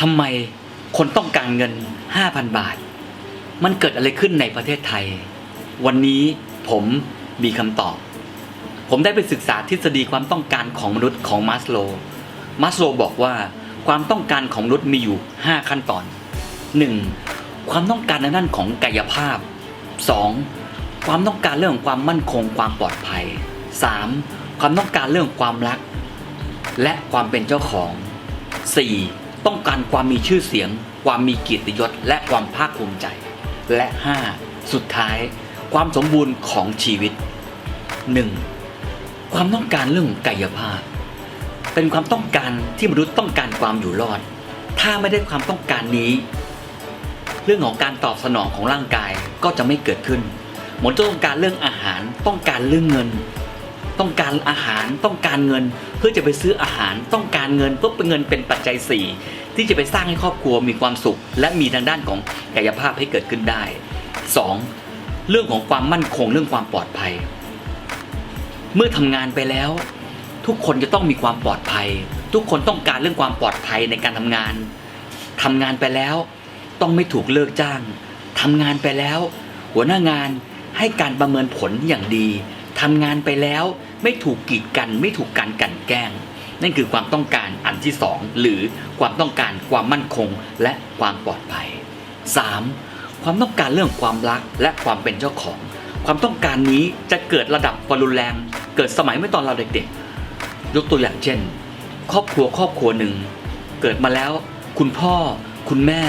ทำไมคนต้องการเงิน 5,000 บาท มันเกิดอะไรขึ้นในประเทศไทย วันนี้ผมมีคำตอบ ผมได้ไปศึกษาทฤษฎีความต้องการของมนุษย์ของมาสโลว์มาสโลว์บอกว่าความต้องการของมนุษย์มีอยู่ 5 ขั้นตอน 1. ความต้องการในด้านของกายภาพ 2. ความต้องการเรื่องของความมั่นคงความปลอดภัย 3. ความต้องการเรื่องความรัก และความเป็นเจ้าของ 4. ต้องการความมีชื่อเสียง ความมีเกียรติยศ และความภาคภูมิใจ และ 5. สุดท้าย ความสมบูรณ์ของชีวิต 1. ความต้องการเรื่องของกายภาพ เป็นความต้องการที่มนุษย์ต้องการความอยู่รอด ถ้าไม่ได้ความต้องการนี้ เรื่องของการตอบสนองของร่างกายก็จะไม่เกิดขึ้น หมดต้องการเรื่องอาหารต้องการเรื่องเงิน ต้องการอาหารต้องการเงิน เพื่อจะไปซื้ออาหารต้องการเงินเพื่อเป็นเงินเป็นปัจจัยสี่ที่จะไปสร้างให้ครอบครัวมีความสุข และมีทางด้านของกายภาพให้เกิดขึ้นได้ 2. เรื่องของความมั่นคงเรื่องความปลอดภัย เมื่อทำงานไปแล้ว ทุกคนจะต้องมีความปลอดภัย ทุกคนต้องการเรื่องความปลอดภัยในการทำงานทำงานไปแล้ว ต้องไม่ถูกเลิกจ้างทำงานไปแล้ว หัวหน้างานให้การประเมินผลอย่างดี ทำงานไปแล้วไม่ถูกกีดกัน ไม่ถูกการกันแกล้ง นั่นคือความต้องการอันที่สองหรือความต้องการความมั่นคงและความปลอดภัย 3. ความต้องการเรื่องความรักและความเป็นเจ้าของ ความต้องการนี้จะเกิดระดับความรุนแรง เกิดสมัยเมื่อตอนเราเด็กๆ ยกตัวอย่างเช่น ครอบครัวครอบครัวหนึ่ง เกิดมาแล้ว คุณพ่อ คุณแม่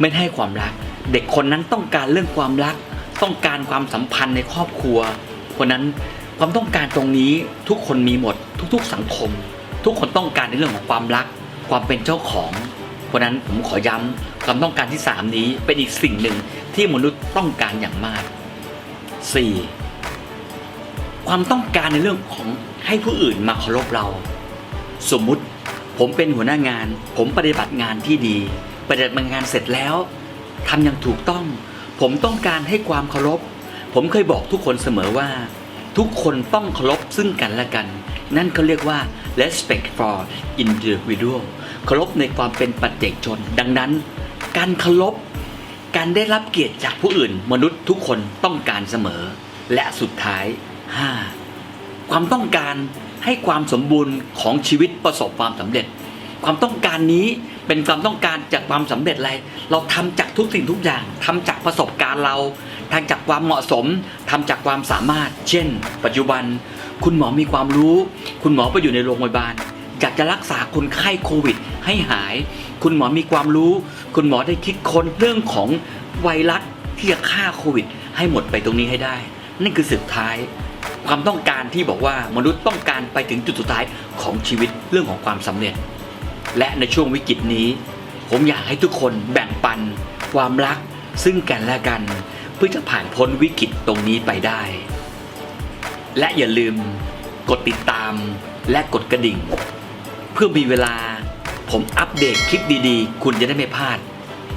ไม่ให้ความรัก เด็กคนนั้นต้องการเรื่องความรัก ต้องการความสัมพันธ์ในครอบครัว เพราะนั้นความต้องการตรงนี้ทุกคนมีหมด ทุกๆสังคม ทุกคนต้องการในเรื่องของความรัก ความเป็นเจ้าของ เพราะนั้นผมขอย้ำความต้องการที่ 3 นี้เป็นอีกสิ่งหนึ่งที่มนุษย์ต้องการอย่างมาก 4. ความต้องการในเรื่องของให้ผู้อื่นมาเคารพเรา สมมุติผมเป็นหัวหน้างาน ผมปฏิบัติงานที่ดี ปฏิบัติงานเสร็จแล้วทำอย่างถูกต้อง ผมต้องการให้ความเคารพ ผมเคยบอกทุกคนเสมอว่า ทุกคนต้องเคารพซึ่งกันและกัน นั่นเขาเรียกว่า respect for individual เคารพในความเป็นปัจเจกชน ดังนั้น การเคารพการได้รับเกียรติจากผู้อื่น มนุษย์ทุกคนต้องการเสมอ และสุดท้าย 5. ความต้องการให้ความสมบูรณ์ของชีวิตประสบความสำเร็จ ความต้องการนี้เป็นความต้องการจากความสำเร็จอะไร เราทำจากทุกสิ่งทุกอย่างทำจากประสบการณ์เรา ทำจากความเหมาะสมทำจากความสามารถ เช่น ปัจจุบัน คุณหมอมีความรู้ คุณหมอไปอยู่ในโรงพยาบาลอยากจะรักษาคนไข้โควิด ให้หาย คุณหมอมีความรู้ คุณหมอได้คิดค้นเรื่องของไวรัสที่จะฆ่าโควิด ให้หมดไปตรงนี้ให้ได้ นั่นคือสุดท้าย ความต้องการที่บอกว่ามนุษย์ต้องการไปถึงจุดสุดท้ายของชีวิตเรื่องของความสำเร็จ และในช่วงวิกฤตนี้ ผมอยากให้ทุกคนแบ่งปัน ความรักซึ่งกันและกัน เพื่อจะผ่านพ้นวิกฤตตรงนี้ไปได้ และอย่าลืมกดติดตามและกดกระดิ่ง เพื่อมีเวลาผมอัปเดตคลิปดีๆ คุณจะได้ไม่พลาด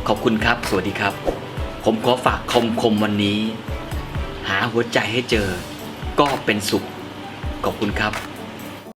ขอบคุณครับ สวัสดีครับ ผมขอฝากคมคมวันนี้ หาหัวใจให้เจอ ก็เป็นสุข ขอบคุณครับ